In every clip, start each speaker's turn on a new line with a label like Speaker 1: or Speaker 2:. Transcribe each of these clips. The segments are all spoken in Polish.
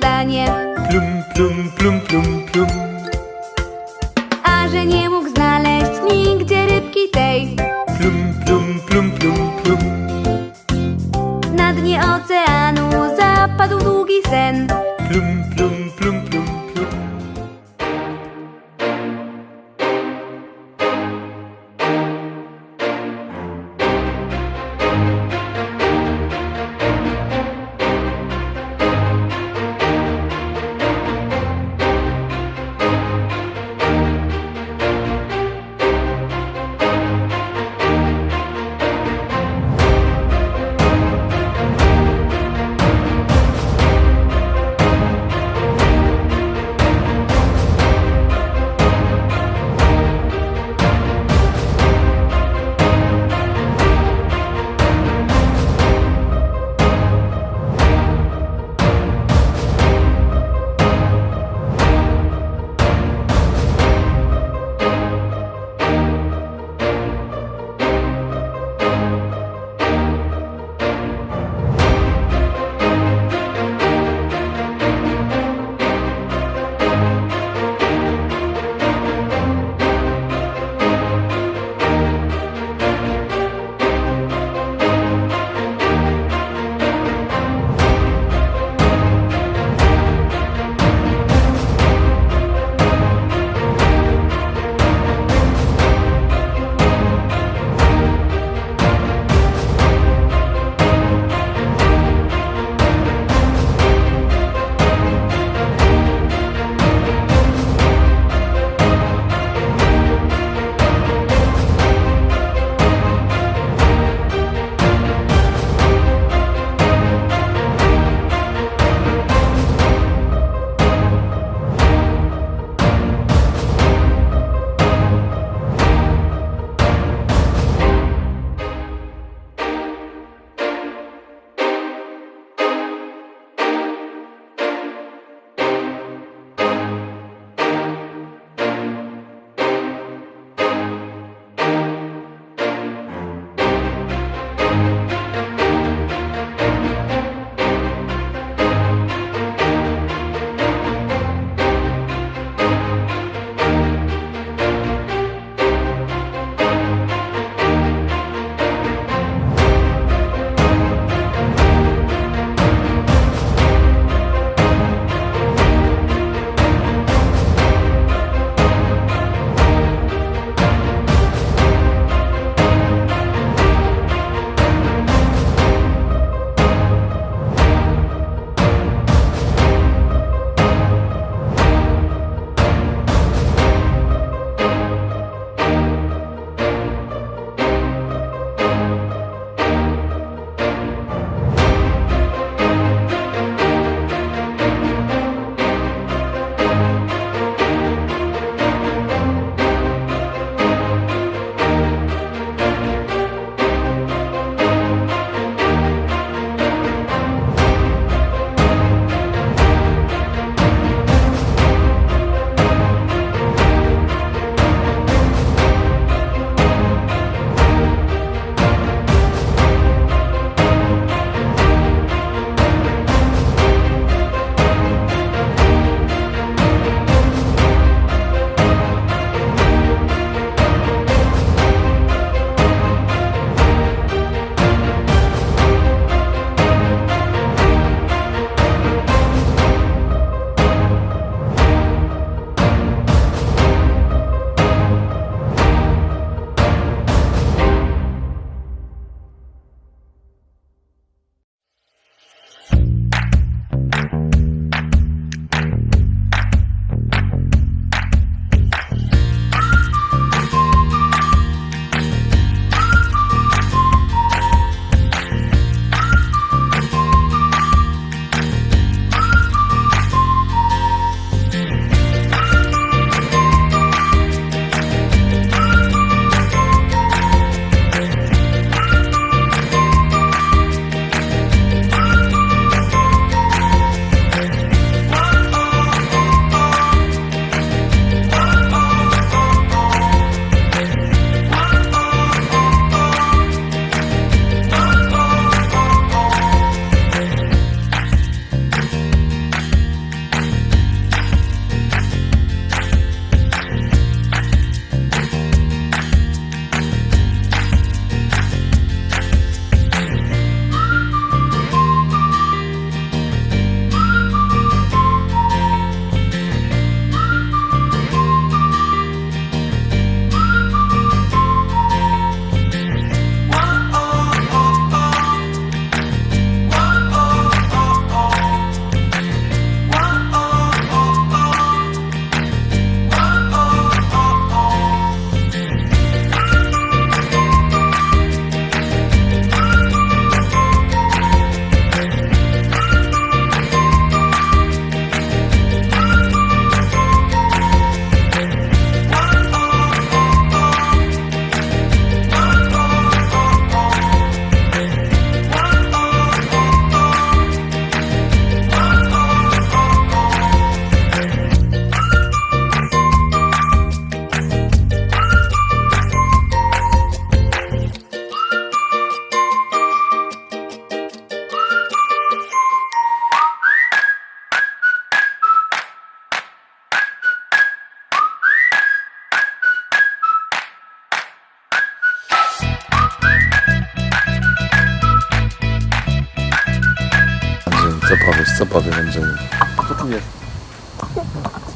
Speaker 1: śniadanie Plum, plum, plum, plum, plum. A że nie mógł znaleźć nigdzie rybki tej.
Speaker 2: Plum, plum, plum, plum, plum.
Speaker 1: Na dnie oceanu zapadł długi sen.
Speaker 2: Plum, plum, plum, plum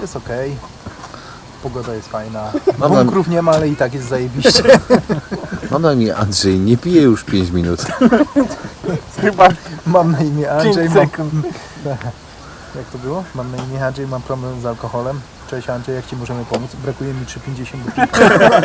Speaker 3: Jest okej. Pogoda jest fajna.
Speaker 4: Mam na-
Speaker 3: Bunkrów nie ma, ale i tak jest zajebiście.
Speaker 4: Mam na imię Andrzej, nie piję już 5 minut.
Speaker 5: Chyba
Speaker 3: Mam na imię Andrzej. Mam...
Speaker 5: sekund.
Speaker 3: Jak to było? Mam na imię Andrzej, mam problem z alkoholem. Cześć Andrzej, jak Ci możemy pomóc? Brakuje mi 3,50 do piwa.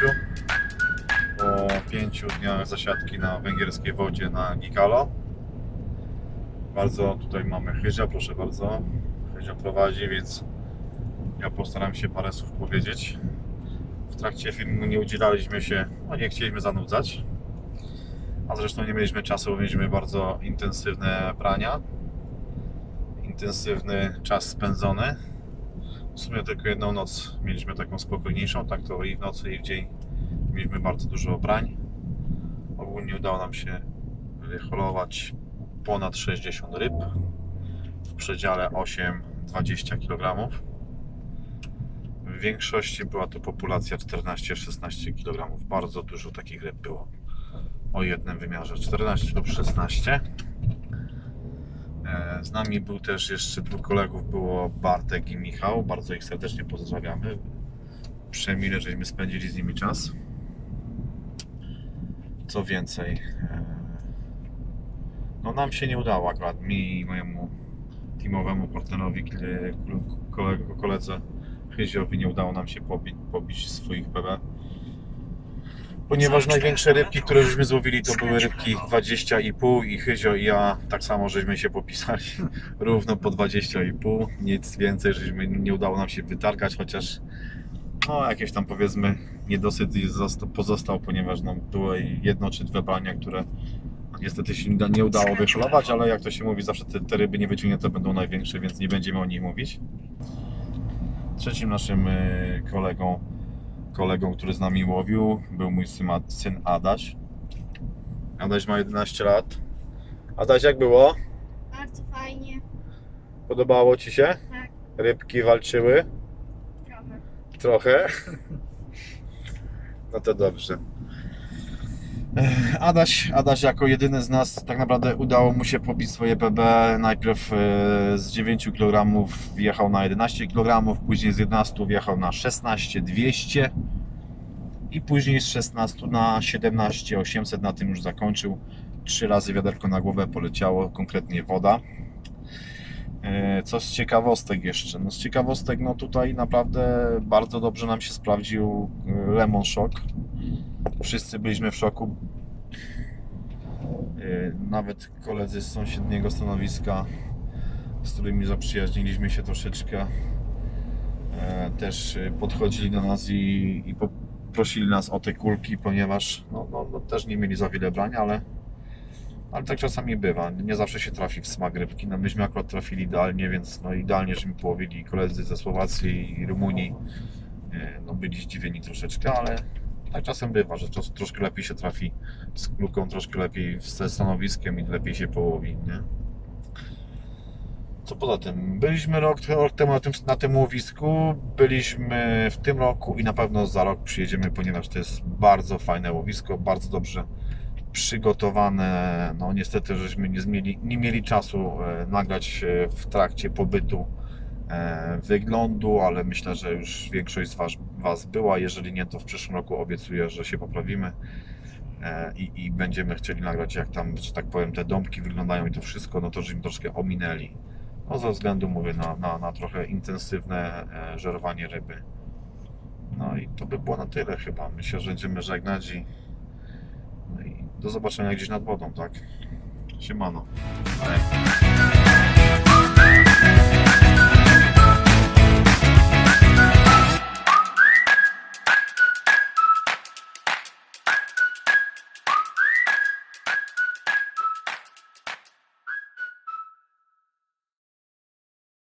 Speaker 6: Domciu. Po pięciu dniach zasiadki na węgierskiej wodzie na Gikalo. Bardzo tutaj mamy Chyzia, proszę bardzo. Chyzia prowadzi, więc ja postaram się parę słów powiedzieć. W trakcie filmu nie udzielaliśmy się, no nie chcieliśmy zanudzać. A zresztą nie mieliśmy czasu, bo mieliśmy bardzo intensywne brania. Intensywny czas spędzony. W sumie tylko jedną noc mieliśmy taką spokojniejszą, tak to i w nocy i w dzień mieliśmy bardzo dużo brań. Ogólnie udało nam się wyholować ponad 60 ryb w przedziale 8-20 kg. W większości była to populacja 14-16 kg. Bardzo dużo takich ryb było o jednym wymiarze 14 lub 16. E, Z nami był też jeszcze dwóch kolegów, było Bartek i Michał. Bardzo ich serdecznie pozdrawiamy. Przemile, żeśmy spędzili z nimi czas. Co więcej, e, no nam się nie udało akurat, mi i mojemu teamowemu partnerowi, koledze Chyziowi nie udało nam się pobić, pobić swoich PB. Ponieważ największe rybki, które żeśmy złowili, to były rybki 20,5 i Chyzio i ja tak samo żeśmy się popisali równo po 20,5. Nic więcej, żeśmy nie udało nam się wytargać, chociaż no jakieś tam powiedzmy niedosyt zosta- pozostał, ponieważ no, były jedno czy dwie brania, które niestety się nie- nie udało wyholować, ale jak to się mówi, zawsze te, te ryby niewyciągnięte będą największe, więc nie będziemy o nich mówić. Trzecim naszym y, kolegą kolegą, który z nami łowił, był mój syn, Adaś. Adaś ma 11 lat. Adaś, jak było?
Speaker 7: Bardzo fajnie,
Speaker 6: Podobało Ci się?
Speaker 7: tak,
Speaker 6: Rybki walczyły?
Speaker 7: trochę.
Speaker 6: Trochę. No to dobrze. Adaś, Adaś jako jedyny z nas tak naprawdę udało mu się pobić swoje PB. Najpierw e, z 9 kg wjechał na 11 kg, później z 11 wjechał na 16 200 i później z 16 na 17 800 na tym już zakończył. Trzy razy wiaderko na głowę poleciało, konkretnie woda. E, Co z ciekawostek jeszcze? No z ciekawostek, no tutaj naprawdę bardzo dobrze nam się sprawdził e, Lemon Shock. Wszyscy byliśmy w szoku. E, Nawet koledzy z sąsiedniego stanowiska, z którymi zaprzyjaźniliśmy się troszeczkę, e, też e, podchodzili do nas i, i nas o te kulki, ponieważ no, no, no, też nie mieli za wiele brań, ale ale tak czasami bywa. Nie zawsze się trafi w smak rybki. No myśmy akurat trafili idealnie, więc no idealnie, żeśmy połowili koledzy ze Słowacji i Rumunii. No byli zdziwieni troszeczkę, ale Tak czasem bywa, że czas, troszkę lepiej się trafi z kluką, troszkę lepiej ze stanowiskiem i lepiej się połowi, nie? Co poza tym? Byliśmy rok, rok temu na tym, na tym łowisku, byliśmy w tym roku i na pewno za rok przyjedziemy, ponieważ to jest bardzo fajne łowisko, bardzo dobrze przygotowane. No niestety, żeśmy nie mieli, nie mieli czasu e, nagrać w trakcie pobytu wyglądu, ale myślę, że już większość z was, was była. Jeżeli nie, to w przyszłym roku obiecuję, że się poprawimy e, i, i będziemy chcieli nagrać, jak tam, że tak powiem, te domki wyglądają i to wszystko, no to żeśmy troszkę ominęli. No ze względu, mówię, na, na, na trochę intensywne e, żerowanie ryby. No i to by było na tyle chyba. Myślę, że będziemy żegnać i, no i do zobaczenia gdzieś nad wodą, tak? Siemano.